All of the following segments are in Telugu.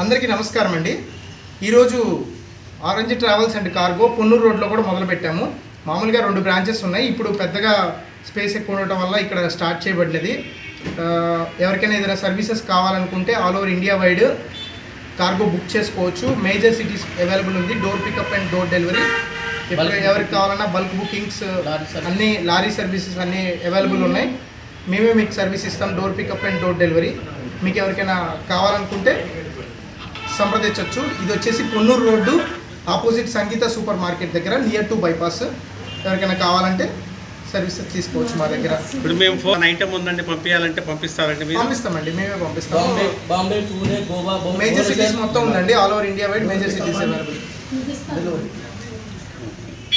అందరికీ నమస్కారం అండి. ఈరోజు Orange Travels and cargo Ponnur రోడ్లో కూడా మొదలు పెట్టాము. మామూలుగా రెండు బ్రాంచెస్ ఉన్నాయి. ఇప్పుడు పెద్దగా స్పేస్ ఎక్కువ ఉండటం వల్ల ఇక్కడ స్టార్ట్ చేయబడినది ఎవరికైనా ఏదైనా సర్వీసెస్ కావాలనుకుంటే all over India wide cargo book చేసుకోవచ్చు. మేజర్ సిటీస్ అవైలబుల్ ఉంది. Door pickup and door delivery ఎవరికి కావాలన్నా బల్క్ బుకింగ్స్ లారీ సర్వీస్. అన్ని లారీ సర్వీసెస్ అన్ని అవైలబుల్ ఉన్నాయి. మేమే మీకు సర్వీస్ ఇస్తాం door pickup and door delivery మీకు ఎవరికైనా కావాలనుకుంటే సంప్రదించవచ్చు ఇది వచ్చేసి Ponnur road opposite Sangeetha super market దగ్గర నియర్ టు బైపాస్ ఎవరికైనా కావాలంటే సర్వీసెస్ తీసుకోవచ్చు మా దగ్గర. ఇప్పుడు మేము ఫోన్ ఐటమ్ ఉందండి పంపించాలంటే పంపిస్తారండి మీరు? పంపిస్తామండి మేమే బాంబే పంపిస్తాము బాంబే పూణే గోవా బొంబాయి మేజర్ సిటీస్ మొత్తం ఉందండి all over India wide major cities available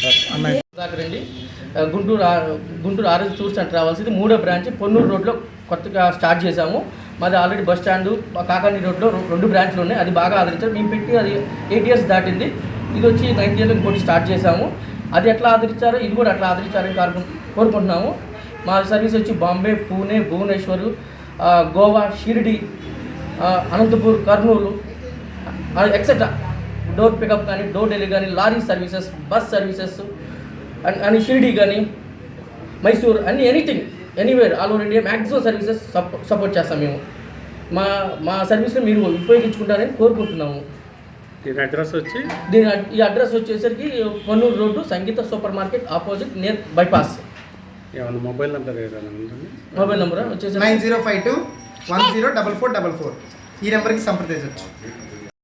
రండి గుంటూరు గుంటూరు ఆరోగ్య టూర్స్ అండ్ ట్రావెల్స్ ఇది మూడో బ్రాంచ్ పొన్నూరు రోడ్లో కొత్తగా స్టార్ట్ చేశాము. మాది ఆల్రెడీ బస్ స్టాండ్ కాకాని రోడ్లో రెండు బ్రాంచ్లు ఉన్నాయి. అది బాగా ఆదరించారు. మేము పెట్టి అది ఎయిట్ ఇయర్స్ దాటింది. ఇది వచ్చి నైన్త్ ఇయర్లో ఇంకోటి స్టార్ట్ చేశాము. అది ఎట్లా ఆదరించారో ఇది కూడా అట్లా ఆదరించారని కోరుకు కోరుకుంటున్నాము. మా సర్వీస్ వచ్చి Bombay Pune Bhubaneswar Goa Shirdi Anantapur Kurnool etcetera. Door pickup కానీ డోర్ డెలివరీ కానీ lorry services bus services and అని షిరిడి కానీ మైసూర్ అన్ని anything anywhere all over India maximum services support చేస్తాం మేము. మా మా సర్వీస్ని మీరు ఉపయోగించుకుంటారని కోరుకుంటున్నాము. దీని అడ్రస్ వచ్చి? దీని అడ్- ఈ అడ్రస్ వచ్చేసరికి Ponnur road Sangeetha supermarket opposite near bypass. ఏమన్నా మొబైల్ నెంబర్ మొబైల్ నెంబర్? వచ్చేసరికి nine zero five two one zero double four double four. ఈ నెంబర్కి సంప్రదించవచ్చు.